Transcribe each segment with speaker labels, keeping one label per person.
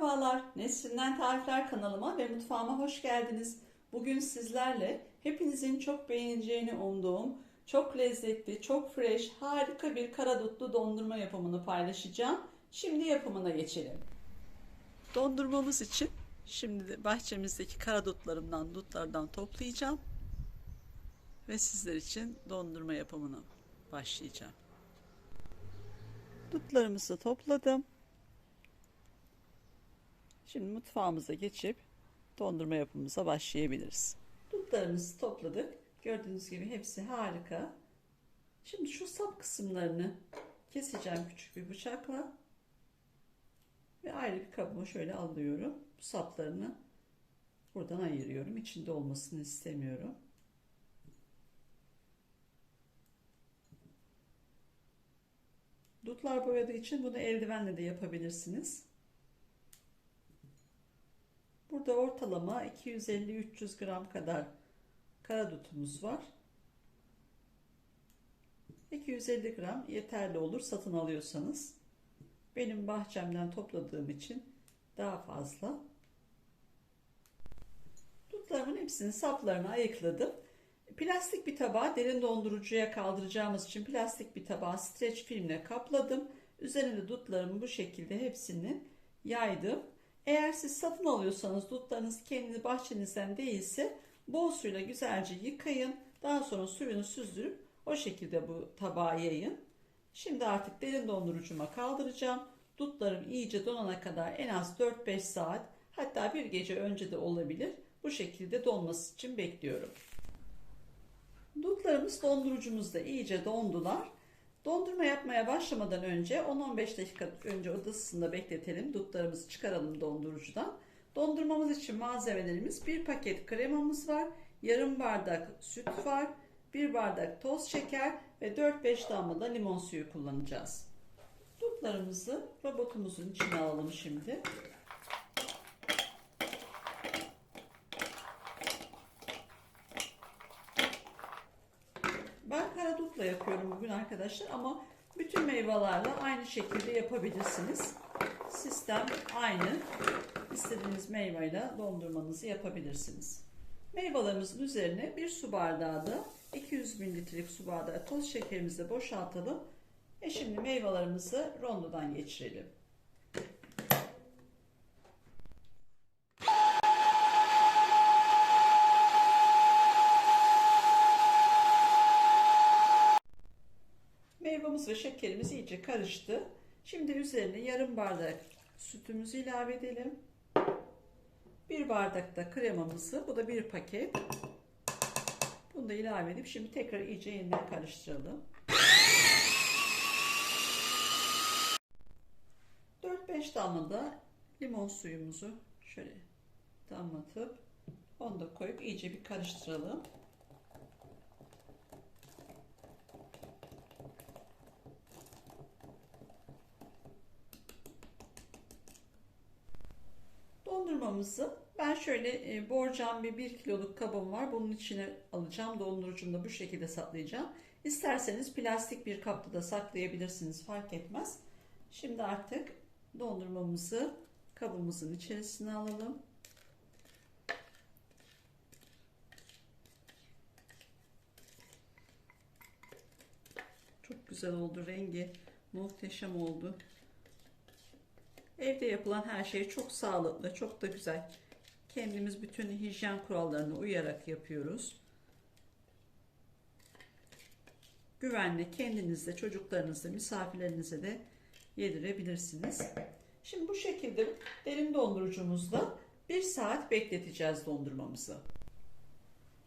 Speaker 1: Merhabalar, Nesrinden Tarifler kanalıma ve mutfağıma hoş geldiniz. Bugün sizlerle hepinizin çok beğeneceğini umduğum, çok lezzetli, çok fresh, harika bir karadutlu dondurma yapımını paylaşacağım. Şimdi yapımına geçelim. Dondurmamız için şimdi de bahçemizdeki karadutlarımdan, dutlardan toplayacağım ve sizler için dondurma yapımına başlayacağım. Dutlarımızı topladım. Şimdi mutfağımıza geçip dondurma yapımımıza başlayabiliriz. Dutlarımızı topladık. Gördüğünüz gibi hepsi harika. Şimdi şu sap kısımlarını keseceğim küçük bir bıçakla. Ve ayrı bir kabıma şöyle alıyorum. Bu saplarını buradan ayırıyorum. İçinde olmasını istemiyorum. Dutlar boyadığı için bunu eldivenle de yapabilirsiniz. Burada ortalama 250-300 gram kadar karadutumuz var. 250 gram yeterli olur satın alıyorsanız. Benim bahçemden topladığım için daha fazla. Dutlarımın hepsini saplarını ayıkladım. Plastik bir tabağa derin dondurucuya kaldıracağımız için plastik bir tabağa streç filmle kapladım. Üzerine dutlarımı bu şekilde hepsini yaydım. Eğer siz satın alıyorsanız dutlarınız kendi bahçenizden değilse bol suyla güzelce yıkayın. Daha sonra suyunu süzdürüp o şekilde bu tabağa yayın. Şimdi artık derin dondurucuma kaldıracağım. Dutlarım iyice donana kadar en az 4-5 saat hatta bir gece önce de olabilir. Bu şekilde donması için bekliyorum. Dutlarımız dondurucumuzda iyice dondular. Dondurma yapmaya başlamadan önce 10-15 dakika önce odasında bekletelim. Dutlarımızı çıkaralım dondurucudan. Dondurmamız için malzemelerimiz bir paket kremamız var. Yarım bardak süt var. Bir bardak toz şeker ve 4-5 damla da limon suyu kullanacağız. Dutlarımızı robotumuzun içine alalım şimdi. Ben karadutla yapıyorum bugün arkadaşlar ama bütün meyvelerle aynı şekilde yapabilirsiniz. Sistem aynı. İstediğiniz meyveyle dondurmanızı yapabilirsiniz. Meyvelerimizin üzerine bir su bardağı da 200 mililitrelik su bardağı toz şekerimizi boşaltalım. E şimdi meyvelerimizi rondodan geçirelim. Meyvamız ve şekerimiz iyice karıştı. Şimdi üzerine yarım bardak sütümüzü ilave edelim. Bir bardak da kremamızı, bu da bir paket. Bunu da ilave edip şimdi tekrar iyice yeniden karıştıralım. 4-5 damla da limon suyumuzu şöyle damlatıp onu da koyup iyice bir karıştıralım. Dondurmamızı ben şöyle e, borcam bir 1 kiloluk kabım var. Bunun içine alacağım. Dondurucumda bu şekilde saklayacağım. İsterseniz plastik bir kapta da saklayabilirsiniz. Fark etmez. Şimdi artık dondurmamızı kabımızın içerisine alalım. Çok güzel oldu. Rengi muhteşem oldu. Evde yapılan her şey çok sağlıklı, çok da güzel. Kendimiz bütün hijyen kurallarına uyarak yapıyoruz. Güvenle kendinizde, çocuklarınızda, misafirlerinize de yedirebilirsiniz. Şimdi bu şekilde derin dondurucumuzda bir saat bekleteceğiz dondurmamızı.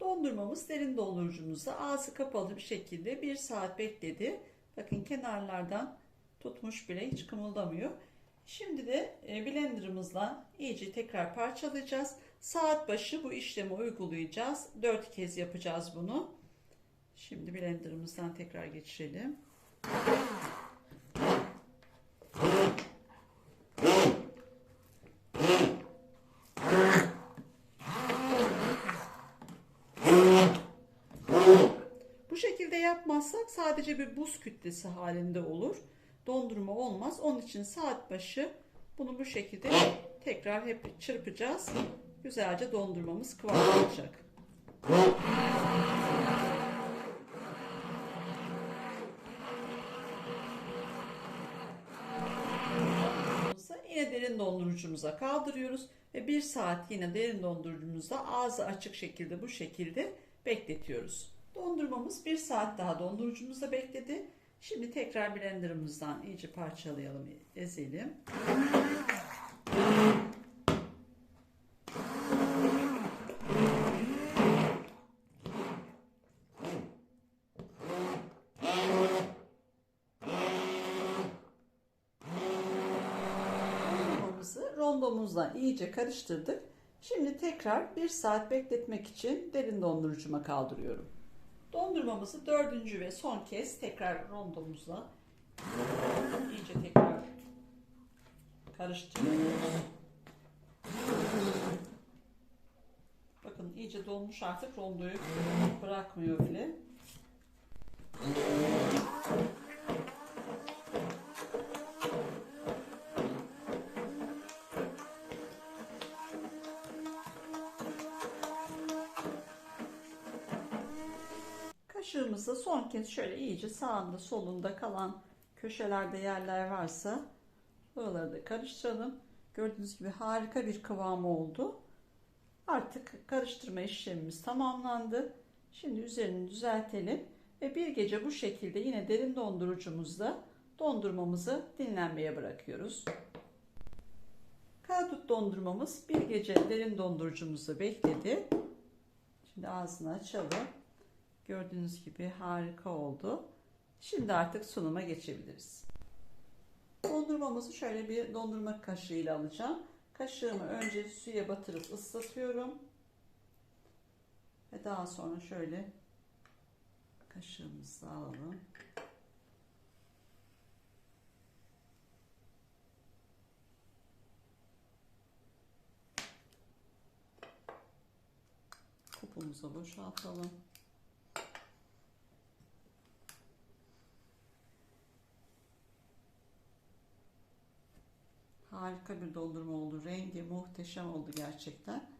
Speaker 1: Dondurmamız derin dondurucumuzda ağzı kapalı bir şekilde bir saat bekledi. Bakın kenarlardan tutmuş bile hiç kımıldamıyor. Şimdi de e, blenderımızla iyice tekrar parçalayacağız. Saat başı bu işlemi uygulayacağız. 4 kez yapacağız bunu. Şimdi blenderımızdan tekrar geçirelim. Bu şekilde yapmazsak sadece bir buz kütlesi halinde olur dondurma olmaz. Onun için saat başı Bunu bu şekilde tekrar hep çırpacağız. Güzelce dondurmamız kıvamlanacak. Yine derin dondurucumuza kaldırıyoruz ve bir saat yine derin dondurucumuzda ağzı açık şekilde bu şekilde bekletiyoruz. Dondurmamız bir saat daha dondurucumuzda bekledi. Şimdi tekrar blenderımızdan iyice parçalayalım, ezelim. Rondomuzla iyice karıştırdık. Şimdi tekrar bir saat bekletmek için derin dondurucuma kaldırıyorum. Dondurmamızı dördüncü ve son kez tekrar rondomuzla iyice tekrar karıştırıyoruz. Bakın iyice donmuş artık rondoyu bırakmıyor bile. Kaşığımızla son kez şöyle iyice sağında solunda kalan köşelerde yerler varsa buraları da karıştıralım. Gördüğünüz gibi harika bir kıvamı oldu. Artık karıştırma işlemimiz tamamlandı. Şimdi üzerini düzeltelim ve bir gece bu şekilde yine derin dondurucumuzda dondurmamızı dinlenmeye bırakıyoruz. Karadut dondurmamız bir gece derin dondurucumuzda bekledi. Şimdi ağzını açalım. Gördüğünüz gibi harika oldu. Şimdi artık sunuma geçebiliriz. Dondurmamızı şöyle bir dondurma kaşığıyla alacağım. Kaşığımı önce suya batırıp ıslatıyorum. Ve daha sonra şöyle kaşığımızı alalım. Kupumuza boşaltalım. Harika bir doldurma oldu. Rengi muhteşem oldu gerçekten.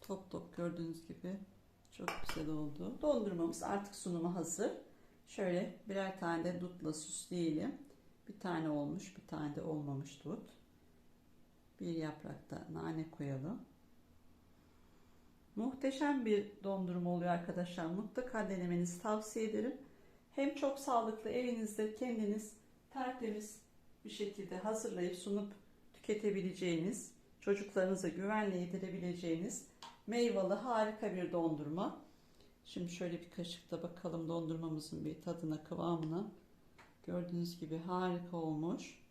Speaker 1: Top top gördüğünüz gibi çok güzel oldu. Dondurmamız artık sunuma hazır. Şöyle birer tane de dutla süsleyelim. Bir tane olmuş, bir tane de olmamış dut. Bir yaprakta nane koyalım. Muhteşem bir dondurma oluyor arkadaşlar. Mutlaka denemenizi tavsiye ederim. Hem çok sağlıklı evinizde kendiniz tertemiz bir şekilde hazırlayıp sunup tüketebileceğiniz, çocuklarınıza güvenle yedirebileceğiniz meyveli harika bir dondurma. Şimdi şöyle bir kaşıkla bakalım dondurmamızın bir tadına, kıvamına. Gördüğünüz gibi harika olmuş.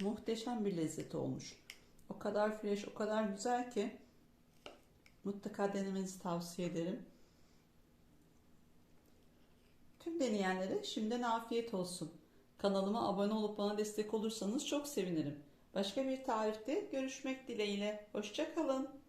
Speaker 1: Muhteşem bir lezzet olmuş. O kadar fresh, o kadar güzel ki mutlaka denemenizi tavsiye ederim. Tüm deneyenlere şimdiden afiyet olsun. Kanalıma abone olup bana destek olursanız çok sevinirim. Başka bir tarifte görüşmek dileğiyle. Hoşçakalın.